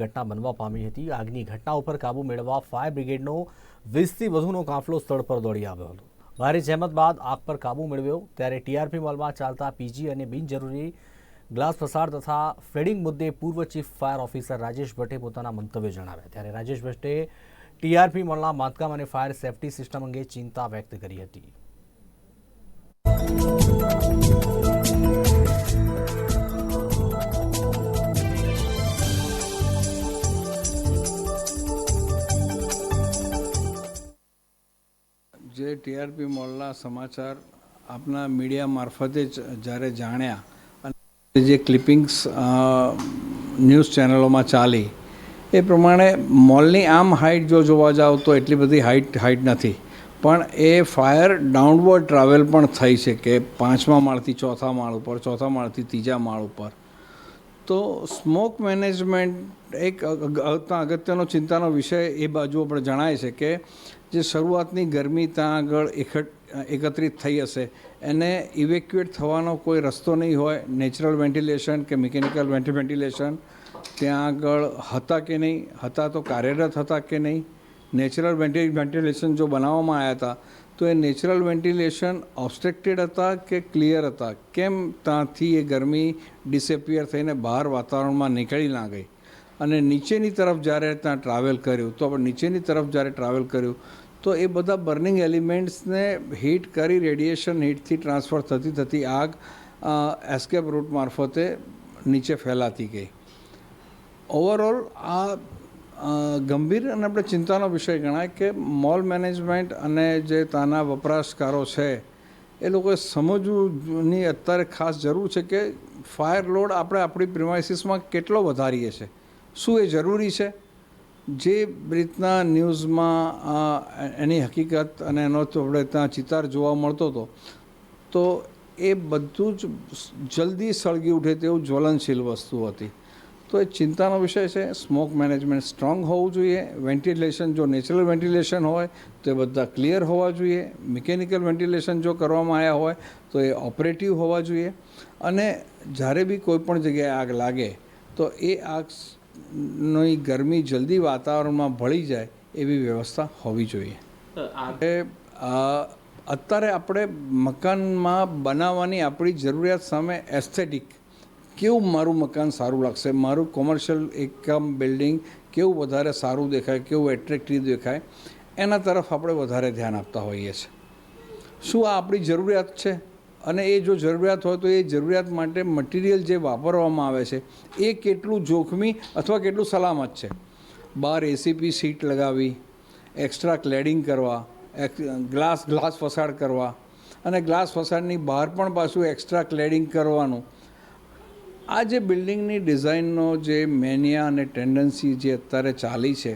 ઘટના બનવા પામી હતી. આગની ઘટના ઉપર કાબુ મેળવવા ફાયર બ્રિગેડનો વીસથી વધુનો કાફલો સ્થળ પર દોડી આવ્યો હતો. ભારે જહેમત બાદ આગ પર કાબુ મેળવ્યો. ત્યારે ટીઆરપી મોલમાં ચાલતા પીજી અને બિનજરૂરી ગ્લાસ પ્રસાર તથા ફેડિંગ મુદ્દે પૂર્વ ચીફ ફાયર ઓફિસર રાજેશ ભટ્ટે પોતાના મંતવ્ય જણાવ્યા. ત્યારે રાજેશ ભટ્ટે ટીઆરપી મોલના બાંધકામ અને ફાયર સેફટી સિસ્ટમ અંગે ચિંતા વ્યક્ત કરી હતી. જે ટીઆરપી મોલના સમાચાર આપના મીડિયા મારફતે જ જ્યારે જાણ્યા અને જે ક્લિપિંગ્સ ન્યૂઝ ચેનલોમાં ચાલી, એ પ્રમાણે મોલની આમ હાઇટ જો જોવા જાઓ તો એટલી બધી હાઇટ હાઇટ નથી. પણ એ ફાયર ડાઉનવર્ડ ટ્રાવેલ પણ થઈ છે કે પાંચમા માળથી ચોથા માળ ઉપર, ચોથા માળથી ત્રીજા માળ ઉપર. તો સ્મોક મેનેજમેન્ટ એક અગ- અગ- અગત્યનો, ચિંતાનો વિષય એ બાજુ આપણે જણાય છે કે જે શરૂઆતની ગરમી ત્યાં આગળ એકઠ એકત્રિત થઈ હશે. એને ઇવેક્યુએટ થવાનો કોઈ રસ્તો નહીં હોય નેચરલ વેન્ટિલેશન કે મિકેનિકલ વેન્ટિલેશન ત્યાં આગળ હતા કે નહીં? હતા તો કાર્યરત હતા કે નહીં? નેચરલ વેન્ટિલેશન જો બનાવવામાં આવ્યા હતા, તો એ નેચરલ વેન્ટિલેશન ઓબ્સ્ટ્રક્ટેડ હતા કે ક્લિયર હતા? કેમ ત્યાંથી એ ગરમી ડિસેપિયર થઈને બહાર વાતાવરણમાં નીકળી ના ગઈ? અને નીચેની તરફ જ્યારે ત્યાં ટ્રાવેલ કર્યું, તો આપણે નીચેની તરફ જ્યારે ટ્રાવેલ કર્યું, તો એ બધા બર્નિંગ એલિમેન્ટ્સને હીટ કરી રેડિયેશન હીટથી ટ્રાન્સફર થતી થતી આગ એસ્કેપ રૂટ મારફતે નીચે ફેલાતી ગઈ. ઓવરઓલ આ ગંભીર અને આપણે ચિંતાનો વિષય ગણાય કે મોલ મેનેજમેન્ટ અને જે ત્યાંના વપરાશકારો છે, એ લોકોએ સમજવુંની અત્યારે ખાસ જરૂર છે કે ફાયર લોડ આપણે આપણી પ્રિમાઇસીસમાં કેટલો વધારીએ છીએ શું એ જરૂરી છે? જે રીતના ન્યૂઝમાં એની હકીકત અને એનો આપણે ત્યાં ચિતાર જોવા મળતો હતો, તો એ બધું જ જલ્દી સળગી ઉઠે તેવું જ્વલનશીલ વસ્તુ હતી. તો એ ચિંતાનો વિષય છે, સ્મોક મેનેજમેન્ટ સ્ટ્રોંગ હોવું જોઈએ, વેન્ટિલેશન જો નેચરલ વેન્ટિલેશન હોય, તો એ બધા ક્લિયર હોવા જોઈએ, મિકેનિકલ વેન્ટિલેશન જો કરવામાં આવ્યા હોય, તો એ ઓપરેટિવ હોવા જોઈએ. અને જ્યારે બી કોઈ પણ જગ્યાએ આગ લાગે, તો એ આગની ગરમી જલ્દી વાતાવરણમાં ભળી જાય એવી વ્યવસ્થા હોવી જોઈએ. અત્યારે આપણે મકાનમાં બનાવવાની આપણી જરૂરિયાત સામે એસ્થેટિક કેવું મારું મકાન સારું લાગશે? મારું કોમર્શિયલ એકમ બિલ્ડિંગ કેવું વધારે સારું દેખાય? કેવું એટ્રેક્ટિવ દેખાય? એના તરફ આપણે વધારે ધ્યાન આપતા હોઈએ છીએ. શું આ આપણી જરૂરિયાત છે? અને એ જો જરૂરિયાત હોય તો એ જરૂરિયાત માટે મટીરિયલ જે વાપરવામાં આવે છે, એ કેટલું જોખમી અથવા કેટલું સલામત છે? બહાર એસીપી સીટ લગાવી એક્સ્ટ્રા ક્લેડિંગ કરવા ગ્લાસ ગ્લાસ ફસાડ કરવા, અને ગ્લાસ ફસાડની બહાર પણ પાછું એક્સ્ટ્રા ક્લેડિંગ કરવાનું. આ જે બિલ્ડિંગની ડિઝાઇનનો જે મેનિયા અને ટેન્ડન્સી જે અત્યારે ચાલી છે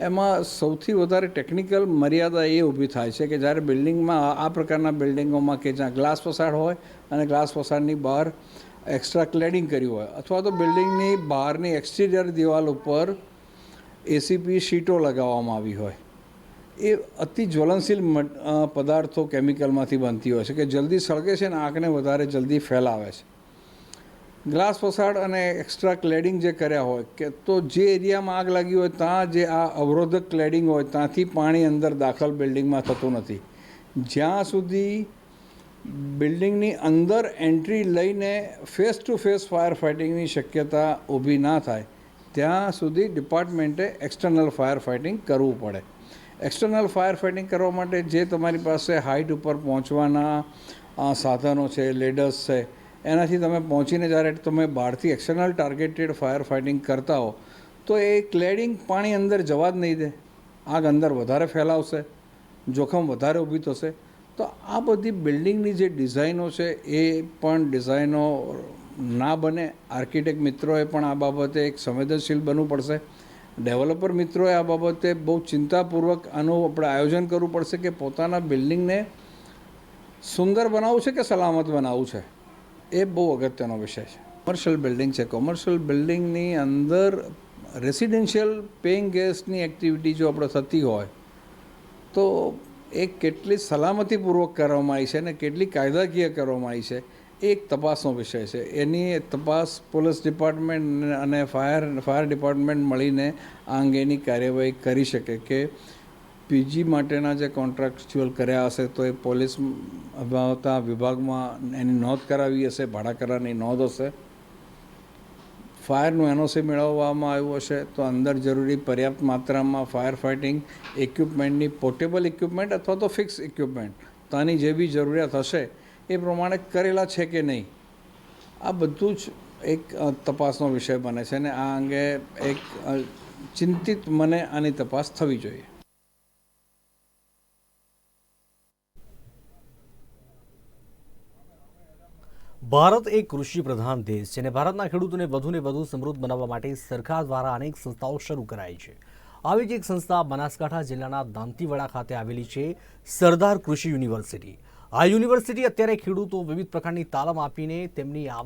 એમાં સૌથી વધારે ટેકનિકલ મર્યાદા એ ઊભી થાય છે કે જ્યારે બિલ્ડિંગમાં આ- પ્રકારના બિલ્ડિંગોમાં કે જ્યાં ગ્લાસ પસાડ હોય અને ગ્લાસ પસાડની બહાર એક્સ્ટ્રા ક્લેડિંગ કર્યું હોય, અથવા તો બિલ્ડિંગની બહારની એક્સટિરિયર દિવાલ ઉપર એસીપી શીટો લગાવવામાં આવી હોય, એ અતિ જ્વલનશીલ પદાર્થો કેમિકલમાંથી બનતી હોય છે કે જલ્દી સળગે છે ને આંખને વધારે જલ્દી ફેલાવે છે. ગ્લાસ ફસાડ અને એક્સ્ટ્રા ક્લેડિંગ જે કર્યા હોય કે તો જે એરિયામાં આગ લાગી હોય ત્યાં જે આ અવરોધક ક્લેડિંગ હોય ત્યાંથી પાણી અંદર દાખલ બિલ્ડિંગમાં થતું નથી. જ્યાં સુધી બિલ્ડિંગની અંદર એન્ટ્રી લઈને ફેસ ટુ ફેસ ફાયર ફાઇટિંગની શક્યતા ઊભી ના થાય, ત્યાં સુધી ડિપાર્ટમેન્ટે એક્સટર્નલ ફાયર ફાઇટિંગ કરવું પડે. એક્સટર્નલ ફાયર ફાઇટિંગ કરવા માટે જે તમારી પાસે હાઇટ ઉપર પહોંચવાના સાધનો છે લેડર્સ છે એનાથી તમે પહોંચીને જ્યારે તમે બહારથી એક્સટર્નલ ટાર્ગેટેડ ફાયર ફાઇટિંગ કરતા હો, તો એ ક્લેડિંગ પાણી અંદર જવા જ નહીં દે. આગ અંદર વધારે ફેલાવશે, જોખમ વધારે ઊભી થશે. તો આ બધી બિલ્ડિંગની જે ડિઝાઇનો છે, એ પણ ડિઝાઇનો ના બને. આર્કિટેક્ટ મિત્રોએ પણ આ બાબતે એક સંવેદનશીલ બનવું પડશે. ડેવલપર મિત્રોએ આ બાબતે બહુ ચિંતાપૂર્વક આનું આપણે આયોજન કરવું પડશે કે પોતાના બિલ્ડિંગને સુંદર બનાવવું છે કે સલામત બનાવવું છે? એ બહુ અગત્યનો વિષય છે. કોમર્શિયલ બિલ્ડિંગ છે. કોમર્શિયલ બિલ્ડિંગની અંદર રેસિડેન્શિયલ પેઇંગ ગેસ્ટની એક્ટિવિટી જો આપણે થતી હોય, તો એ કેટલી સલામતીપૂર્વક કરવામાં આવી છે અને કેટલી કાયદાકીય કરવામાં આવી છે, એ એક તપાસનો વિષય છે. એની તપાસ પોલીસ ડિપાર્ટમેન્ટ અને ફાયર ફાયર ડિપાર્ટમેન્ટ મળીને આ અંગેની કાર્યવાહી કરી શકે કે પીજી માટેના જે કોન્ટ્રાક્ચ્યુઅલ કર્યા હશે, તો એ પોલીસ અભાવતા વિભાગમાં એની નોંધ કરાવી હશે, ભાડા કરારની નોંધ હશે. ફાયરનું એનઓસી મેળવવામાં આવ્યું હશે, તો અંદર જરૂરી પર્યાપ્ત માત્રામાં ફાયર ફાઇટિંગ ઇક્વિપમેન્ટની પોર્ટેબલ ઇક્વિપમેન્ટ અથવા તો ફિક્સ ઇક્વિપમેન્ટ તો આની જે બી જરૂરિયાત હશે, એ પ્રમાણે કરેલા છે કે નહીં? આ બધું જ એક તપાસનો વિષય બને છે અને આ અંગે એક ચિંતિત મને આની તપાસ થવી જોઈએ. ભારત એક કૃષિ પ્રધાન દેશ છે અને ભારતના ખેડૂતોને વધુને વધુ સમૃદ્ધ બનાવવા માટે સરકાર દ્વારા અનેક સંસ્થાઓ શરૂ કરાઈ છે. આવી જ એક સંસ્થા બનાસકાંઠા જિલ્લાના દાંતીવાડા ખાતે આવેલી છે, સરદાર કૃષિ યુનિવર્સિટી. આ યુનિવર્સિટી અત્યારે ખેડૂતો વિવિધ પ્રકારની તાલીમ આપીને તેમની